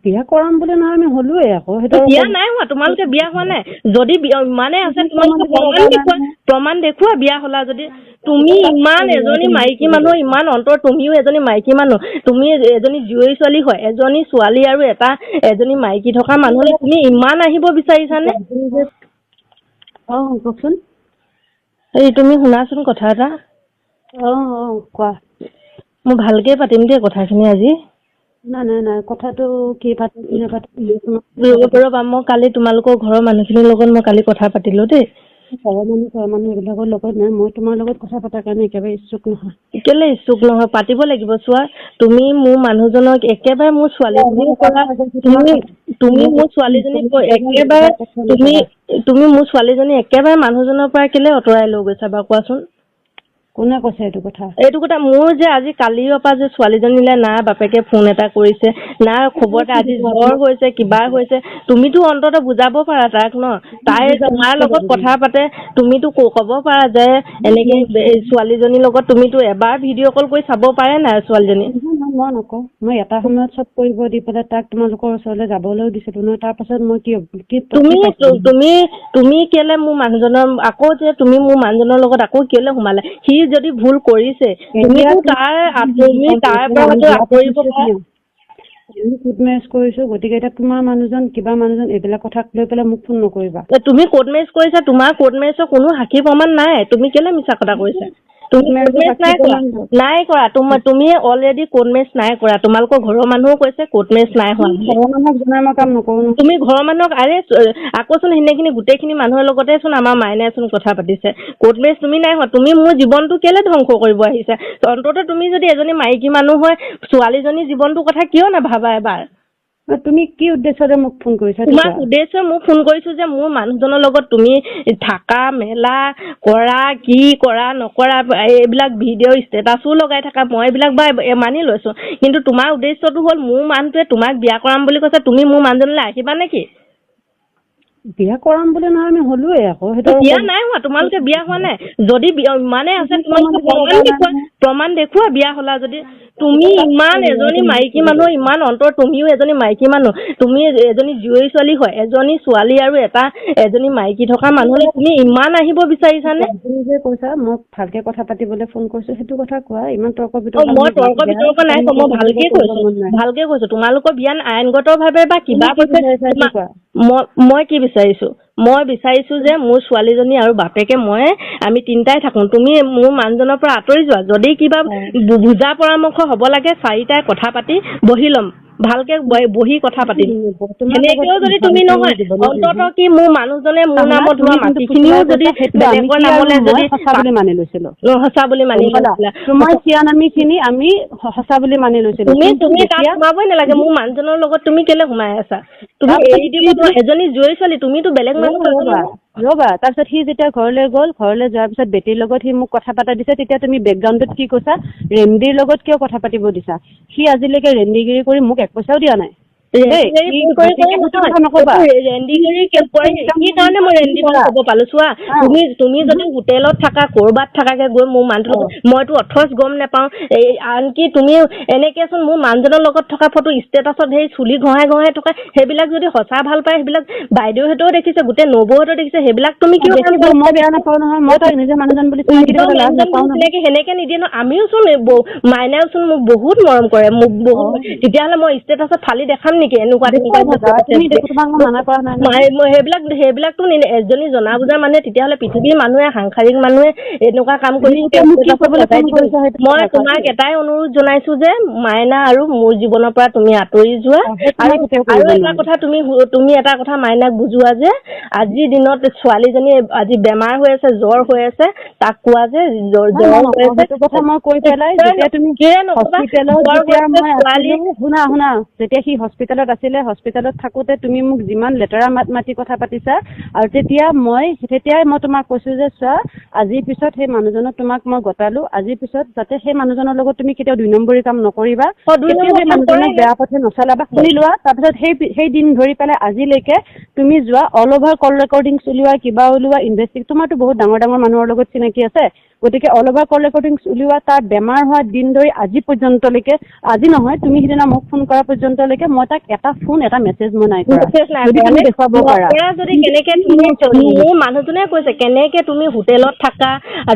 বিয়া কৰাম বুলি নহয় আমি হলোৱে আকৌ। সেইটো বিয়া নাই হোৱা তোমালোকে বিয়া হোৱা নাই। যদি ইমানে আছে তোমালোকে প্ৰমাণ দেখুওৱা বিয়া হলা যদি তুমি ইমান এজনী মাইকী মানুহ ইমান অন্তৰ তুমিও এজনী মাইকী মানুহ। তুমি এজনী জীয়ৰী ছোৱালী হয় এজনী ছোৱালী আৰু এটা এজনী মাইকী থকা মানুহলে তুমি ইমান আহিব বিচাৰিছানে? অ কওকচোন এই তুমি শুনাচোন কথা এটা। অ অ কোৱা। মই ভালকে পাতিম দেই কথাখিনি আজি। নাই নাই নাই কথাটো কি পাতিম মই কালি তোমালোকৰ ঘৰৰ মানুহখিনিৰ লগত মই কালি কথা পাতিলো দেই। ঘৰৰ মানুহ ঘৰৰ মানুহ এইবিলাকৰ লগত নাই মই তোমাৰ লগত কথা পতাৰ কাৰণে একেবাৰে ইচ্ছুক নহয়। কেলে ইচ্ছুক নহয়? পাতিব লাগিব চোৱা তুমি মোৰ মানুহজনক একেবাৰে মোৰ ছোৱালীজনীৰ কথা তুমি তুমি মোৰ ছোৱালীজনীক একেবাৰে তুমি তুমি মোৰ ছোৱালীজনী একেবাৰে মানুহজনৰ পৰা কেলে আঁতৰাই লৈ গৈছা বাৰু কোৱাচোন? কোনে কৈছে এইটো কথা? এইটো কথা মোৰ যে আজি কালিৰ পৰা যে ছোৱালীজনীলে না বাপেকে ফোন এটা কৰিছে। না খবৰ আজি জ্বৰ হৈছে কিবা হৈছে তুমিতো অন্তত বুজাব পাৰা তাক ন। তাই তোমাৰ লগত কথা পাতে তুমিতো ক'ব পাৰা যে এনেকে ছোৱালীজনীৰ লগত তুমিতো এবাৰ ভিডিঅ' কল কৰি চাব পাৰে নাই ছোৱালীজনী? মই নকওঁ। মই এটা সময়ত চব কৰিব দি পেলাই তাক তোমালোকৰ ওচৰলৈ যাবলৈও দিছিলো নহয়। তাৰ পাছত মই কি তুমি? তুমি তুমি কেলে মোৰ মানুহজনৰ আকৌ যে তুমি মোৰ মানুহজনৰ লগত আকৌ কেলে সোমালে? সি যদি ভুল কৰিছে তুমিতো তাৰ তুমি তাৰ পৰা আঁতৰিব পাৰা কোৰ্ট মেৰেজ কৰিছো গতিকে এতিয়া তোমাৰ মানুহজন কিবা মানুহজন এইবিলাক কথাক লৈ পেলাই মোক ফোন নকৰিবা। তুমি কোৰ্ট মেৰেজ কৰিছা তোমাৰ কোৰ্ট মেৰেজৰ কোনো সাক্ষী প্ৰমাণ নাই। তুমি কেলে মিছা কথা কৈছা? নাই কৰা তুমি অলৰেডি কোৰ্ট মেৰেজ নাই কৰা। তোমালোকৰ ঘৰৰ মানুহো কৈছে কোৰ্ট মেৰেজ নাই হোৱা। তুমি ঘৰৰ মানুহক আৰে আকৌচোন সেইখিনি গোটেইখিনি মানুহৰ লগতে চোন আমাৰ মাইনাই চোন কথা পাতিছে। কোৰ্ট মেৰেজ তুমি নাই হোৱা। তুমি মোৰ জীৱনটো কেলে ধ্বংস কৰিব আহিছা? অন্তত তুমি যদি এজনী মাইকী মানুহ হয় ছোৱালীজনীৰ জীৱনটোৰ কথা কিয় নাভাবা এবাৰ? তুমি কি উদ্দেশ্যৰে মোক ফোন কৰিছা তোমাক। উদ্দেশ্য মোক ফোন কৰিছো যে মোৰ মানুহজনৰ লগত তুমি থাকা মেলা কৰা কি কৰা নকৰা এইবিলাক ভিডিঅ' ষ্টেটাছো লগাই থাকা মই এইবিলাক বা মানি লৈছো। কিন্তু তোমাৰ উদ্দেশ্যটো হ'ল মোৰ মানুহটোৱে তোমাক বিয়া কৰাম বুলি কৈছে তুমি মোৰ মানুহজনলৈ আহিবা নেকি? বিয়া কৰাম বুলি নহয় আমি হলোৱে আকৌ। সেইটো বিয়া নাই হোৱা তোমালোকে বিয়া হোৱা নাই। যদি ইমানে আছে তোমালোকে প্ৰমাণ দেখুওৱা প্ৰমাণ দেখুওৱা বিয়া হলা যদি তুমি ইমান এজনী মাইকী মানুহ ইমান অন্তৰ তুমিও এজনী মাইকী মানুহ। তুমি এজনী জীয়ৰী ছোৱালী হয় এজনী ছোৱালী আৰু এটা এজনী মাইকী থকা মানুহলে তুমি ইমান আহিব বিচাৰিছানে? তুমি যে কৈছা মই ভালকে কথা পাতিবলৈ ফোন কৰিছো সেইটো কথা কোৱা ইমান তৰ্ক বিতৰ্ক মই তৰ্ক বিতৰ্ক নাই মই ভালকে কৈছো ভালকে কৈছো। তোমালোকৰ বিয়ান আইনগত ভাৱে বা কিবা মই কি বিচাৰিছো? মই বিচাৰিছো যে মোৰ ছোৱালীজনী আৰু বাপেকে মই আমি তিনিটাই থাকো। তুমি মোৰ মানুহজনৰ পৰা আঁতৰি যোৱা। যদি কিবা বুজা পৰামৰ্শ হ'ব লাগে চাৰিটাই কথা পাতি বহি ল'ম। ভালকে বহি কথা পাতিম। সেনেকেও লগত যদি তুমি নহয় অন্তত কি মোৰ মানুহজনে মোৰ নামত হোৱা মাটিখিনিও যদি বেলেগৰ নামলে যদি সঁচা বুলি মানি লৈছিলো? সঁচা বুলি মানি। তোমাৰ আমি সঁচা বুলি মানি লৈছিলো। তুমি তুমি তাত সোমাবই নালাগে মোৰ মানুহজনৰ লগত তুমি কেলে সোমাই আছা? তুমি এজনী জীয়ৰী ছোৱালী তুমিতো বেলেগ মানুহ ৰ'বা, তাৰপিছত সি যেতিয়া ঘৰলৈ গ'ল ঘৰলৈ যোৱাৰ পিছত বেটীৰ লগত সি মোক কথা পাতা দিছে তেতিয়া তুমি বেকগ্ৰাউণ্ডত কি কৈছা? ৰেন্দিৰ লগত কিয় কথা পাতিব দিছা? সি আজিলৈকে ৰেন্দিগিৰি কৰি মোক এক পইচাও দিয়া নাই। তুমি যদি হোটেলত থাকা কৰবাত থাকাকে গৈ মোৰ মানুহটো মইতো অথচ গম নেপাওঁ। আনকি তুমি এনেকেচোন মোৰ মানুহজনৰ লগত থকা ফটো ষ্টেটাছত সেই চুলি ঘঁহাই ঘঁহাই থকা সেইবিলাক যদি সঁচা ভাল পায় সেইবিলাক বাইদেউহঁতেও দেখিছে গোটেই নবৌহঁতেও দেখিছে সেইবিলাক তুমি কিয় সেনেকে নিদিয়ে ন আমিও চোন মাইনাও চোন মোক বহুত মৰম কৰে মোক বহুত তেতিয়াহ'লে মই ষ্টেটাছত ফালি দেখাম নেকি? এনেকুৱা সেইবিলাক সেইবিলাকতো এজনী জনা বুজা মানুহে তেতিয়াহ'লে পৃথিৱীৰ মানুহে সাংসাৰিক মানুহে এনেকুৱা কাম কৰি মই তোমাক। এটাই অনুৰোধ জনাইছো যে মাইনা আৰু মোৰ জীৱনৰ পৰা তুমি আঁতৰি যোৱা। আৰু এটা। কথা তুমি তুমি এটা কথা মাইনাক বুজোৱা যে আজিৰ দিনত ছোৱালীজনী আজি বেমাৰ হৈ আছে জ্বৰ হৈ আছে তাক কোৱা যে জ্বৰ জ্বৰ হৈ আছে। কৈ পেলাই যেতিয়া তুমি ছোৱালী শুনা শুনা যেতিয়া সি হস্পিটেলত আছিলে হস্পিটেলত থাকোতে তুমি মোক যিমান লেতেৰা মাত মাতি কথা পাতিছা আৰু তেতিয়া মই তেতিয়াই মই তোমাক কৈছো যে চোৱা আজিৰ পিছত সেই মানুহজনক তোমাক মই গতালো আজিৰ পিছত যাতে সেই মানুহজনৰ লগত তুমি কেতিয়াও দুই নম্বৰী কাম নকৰিবা কেতিয়াও সেই মানুহজনক বেয়া পথে নচলাবা শুনি লোৱা তাৰপিছত সেই সেই দিন ধৰি পেলাই আজিলৈকে তুমি যোৱা অল অভাৰ কল ৰেকৰ্ডিং উলিওৱা কিবা উলিওৱা ইনভেষ্টিগ তোমাৰতো বহুত ডাঙৰ ডাঙৰ মানুহৰ লগত চিনাকি আছে গতিকে অল অভাৰ কল ৰেকৰ্ডিংছ উলিওৱা তাৰ বেমাৰ হোৱা দিন ধৰি আজি পৰ্যন্তলৈকে আজি নহয় তুমি সিদিনা মোক ফোন কৰা পৰ্যন্তলৈকে মই তাক এটা ফোন এটা মেছেজ মই নাই কৰা? দেখুৱাব পাৰা। যদি কেনেকে মোৰ মানুহজনে কৈছে কেনেকে তুমি হোটেলত থাকা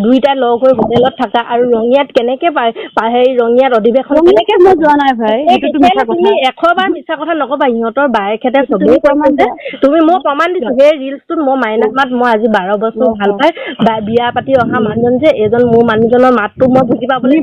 দুইটা লগ হৈ হোটেলত থাকা আৰু ৰঙিয়াত কেনেকে হেৰি ৰঙিয়াত অধিৱেশন কেনেকে মই যোৱা নাই ভাই তুমি এশবাৰ মিছা কথা। নকবা সিহঁতৰ বায়েকহেঁতে চবেই প্ৰমাণ যে তুমি মই প্ৰমাণ দিছো। সেই ৰিলচটোত মই মাইনা মাত মই আজি বাৰ বছৰ ভাল পাই বা- বিয়া পাতি অহা মানুহজন যে এজন মোৰ মানুহজনৰ মাতটো মই বুজি পাবলৈ।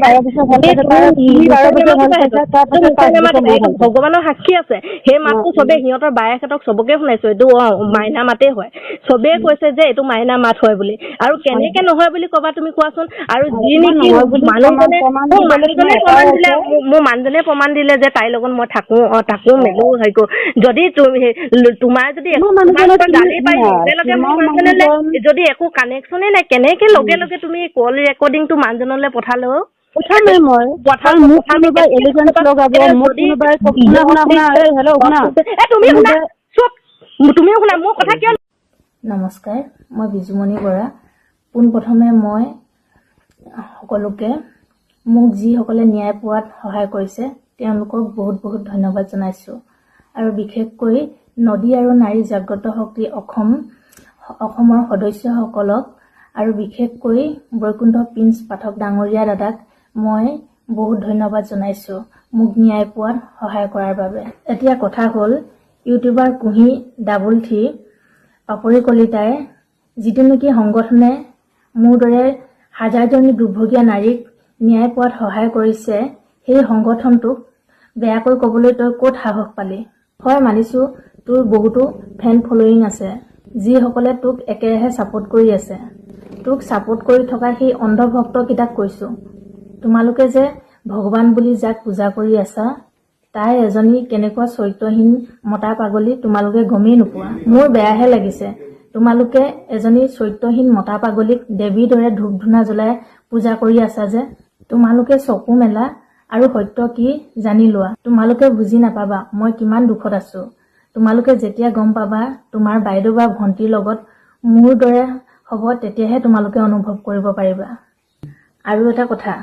ভগৱানৰ সাক্ষী আছে। সেই মাতটো চবেই সিহঁতৰ বায়েকহঁতক চবকে শুনাইছো এইটো অ মাইনা মাতেই হয়। চবেই কৈছে যে এইটো মাইনা মাত হয় বুলি। আৰু কেনেকে নহয় বুলি কবা তুমি কোৱাচোন? আৰু যি নেকি মানুহজনে মোৰ মানুহজনে প্ৰমাণ দিলে। মোৰ- মানুহজনে প্ৰমাণ দিলে যে তাইৰ লগত মই থাকো অ থাকো মেলো হেৰি কৰো। যদি তোমাৰ যদি যদি একো কানেকশ্যনে নাই কেনেকে লগে লগে তুমি কল ৰেকৰ্ডিংটো মানুহজনলৈ পঠালে অ? পঠামেই মই। পঠাম, কাৰণ মোক পঠাম, কোনোবাই এতিয়া এলিগেন্স লগাব এতিয়া মোক যদি- কোনোবাই ক- শুনা শুনা শুনা এই হেল্ল' শুনা। এ তুমি শুনা কোনোবাই- চুপ তুমিও শুনা মোৰ কথা কিয় নমস্কাৰ মই বিজুমণি বৰা। পোনপ্ৰথমে মই সকলোকে মোক যিসকলে ন্যায় পোৱাত সহায় কৰিছে তেওঁলোকক বহুত বহুত ধন্যবাদ জনাইছোঁ। আৰু বিশেষকৈ নদী আৰু নাৰী জাগ্ৰত শক্তি অসম অসমৰ সদস্যসকলক আৰু বিশেষকৈ বৈকুণ্ঠ প্ৰিন্স পাঠক ডাঙৰীয়া দাদাক মই বহুত ধন্যবাদ জনাইছোঁ মোক ন্যায় পোৱাত সহায় কৰাৰ বাবে। এতিয়া কথা হ'ল ইউটিউবাৰ কুঁহি ডাবল থ্ৰী পাপৰি কলিতাই যিটো নেকি সংগঠনে মোৰ দৰে হাজাৰজনী দুৰ্ভগীয়া নাৰীক ন্যায় পোৱাত সহায় কৰিছে সেই সংগঠনটোক বেয়াকৈ ক'বলৈ তই ক'ত সাহস পালি? হয় মানিছোঁ তোৰ বহুতো ফেন ফল'য়িং আছে। যিসকলে তোক একেৰাহে ছাপোৰ্ট কৰি আছে। তোক ছাপোৰ্ট কৰি থকা সেই অন্ধভক্তকেইটাক কৈছোঁ তোমালোকে যে ভগৱান বুলি যাক পূজা কৰি আছা তাই এজনী কেনেকুৱা চৰিত্ৰহীন মতা পাগলী তোমালোকে গমেই নোপোৱা। মোৰ বেয়াহে লাগিছে। তোমালোকে এজনী চৰিত্ৰহীন মতা পাগলীক দেৱীৰ দৰে ধূপ ধূনা জ্বলাই পূজা কৰি আছা যে তোমালোকে চকু মেলা আৰু সত্য কি জানি লোৱা। তোমালোকে বুজি নাপাবা মই কিমান দুখত আছো। তোমালোকে যেতিয়া গম পাবা তোমাৰ বাইদেউ বা ভণ্টিৰ লগত মোৰ দৰে হ'ব তেতিয়াহে তোমালোকে অনুভৱ কৰিব পাৰিবা। আৰু এটা কথা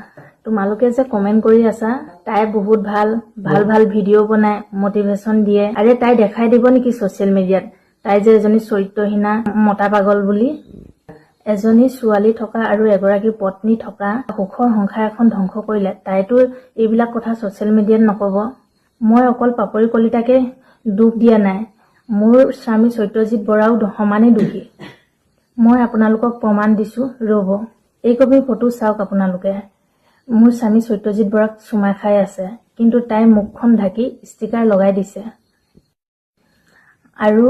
তোমালোকে যে কমেণ্ট কৰি আছা তাই বহুত ভাল ভাল ভাল ভিডিঅ' বনায় মটিভেশ্যন দিয়ে। আৰে তাই দেখাই দিব নেকি ছ'চিয়েল মিডিয়াত তাই যে এজনী চৰিত্ৰহীনা মতা পাগল বুলি। এজনী ছোৱালী থকা আৰু এগৰাকী পত্নী থকা সুখৰ সংসাৰ এখন ধ্বংস কৰিলে তাইতো এইবিলাক কথা ছ'চিয়েল মিডিয়াত নক'ব। মই অকল পাপৰি কলিতাকে দুখ দিয়া নাই মোৰ স্বামী সত্যজিৎ বৰাও সমানেই দোষী মই আপোনালোকক প্ৰমাণ দিছোঁ ৰ'ব এই কপি ফটো চাওক আপোনালোকে। মোৰ স্বামী সত্যজিৎ বৰাক চুমা খাই আছে কিন্তু তাই মুখখন ঢাকি ষ্টিকাৰ লগাই দিছে। আৰু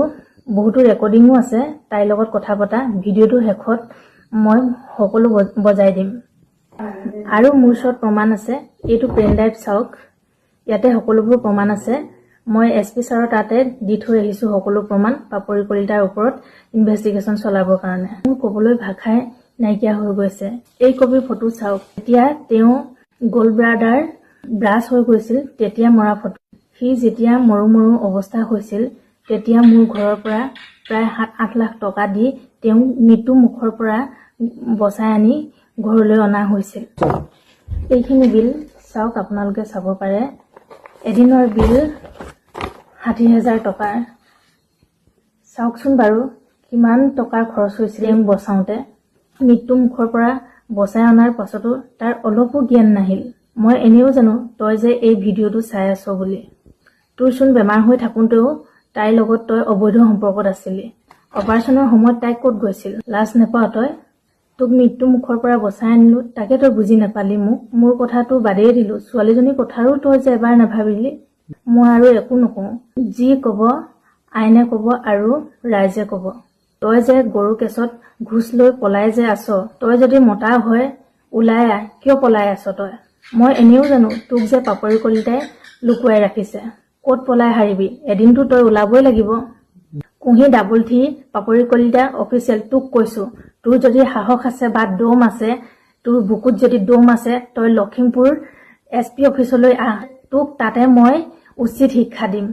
বহুতো ৰেকৰ্ডিঙো আছে তাইৰ লগত কথা পতা ভিডিঅ'টোৰ শেষত মই সকলো বজ- বজাই দিম। আৰু মোৰ ওচৰত প্ৰমাণ আছে এইটো পেন ড্ৰাইভ চাওক। ইয়াতে সকলোবোৰ প্ৰমাণ আছে। মই এছ পি ছাৰৰ তাতে দি থৈ আহিছোঁ সকলো প্ৰমাণ পাপৰি কলিতাৰ ওপৰত ইনভেষ্টিগেশ্যন চলাবৰ কাৰণে। মোৰ ক'বলৈ ভাষাই নাইকিয়া হৈ গৈছে। এই কপি ফটো চাওক। এতিয়া তেওঁ গ'ল্ড ব্ৰাডাৰ ব্ৰাছ হৈ গৈছিল তেতিয়া মৰা ফটো। সি যেতিয়া মৰো মৰো অৱস্থা হৈছিল তেতিয়া মোৰ ঘৰৰ পৰা প্ৰায় সাত আঠ লাখ টকা দি তেওঁ মৃত্যু মুখৰ পৰা বচাই আনি ঘৰলৈ অনা হৈছিল। এইখিনি বিল চাওক আপোনালোকে চাব পাৰে। এদিনৰ বিল ষাঠি হাজাৰ টকাৰ। চাওকচোন বাৰু কিমান টকাৰ খৰচ হৈছিল বচাওঁতে? মৃত্যু মুখৰ পৰা বচাই অনাৰ পাছতো তাৰ অলপো জ্ঞান নাহিল। মই এনেও জানো তই যে এই ভিডিঅ'টো চাই আছ বুলি। তোৰচোন বেমাৰ হৈ থাকোঁতেও তাইৰ লগত তই অবৈধ সম্পৰ্কত আছিলি। অপাৰেশ্যনৰ সময়ত তাই ক'ত গৈছিল? লাজ নেপাৱ তই? তোক মৃত্যু মুখৰ পৰা বচাই আনিলো তাকে তই বুজি নাপালি মোক। মোৰ কথাটো বাদেই দিলো। ছোৱালীজনীৰ কথাৰো তই যে এবাৰ নাভাবিলি মই আৰু একো নকওঁ। যি ক'ব আইনে ক'ব আৰু ৰাইজে ক'ব। তই যে গৰু কেছত ঘোচ লৈ পলাই যে আছ তই যদি মতা হয় ওলাই আহ কিয় পলাই আছ তই? মই এনেও জানো তোক যে পাপৰি কলিতাই লুকুৱাই ৰাখিছে। ক'ত পলাই হাৰিবি? এদিনতো তই ওলাবই লাগিব। কুঁহি ডাবল থি পাপৰি কলিতা অফিচিয়েল তোক কৈছো। তোৰ যদি সাহস আছে বা দম আছে তোৰ বুকুত যদি দম আছে তই লখিমপুৰ এছ পি অফিচলৈ আহ তোক তাতে মই উচিত শিক্ষা দিম।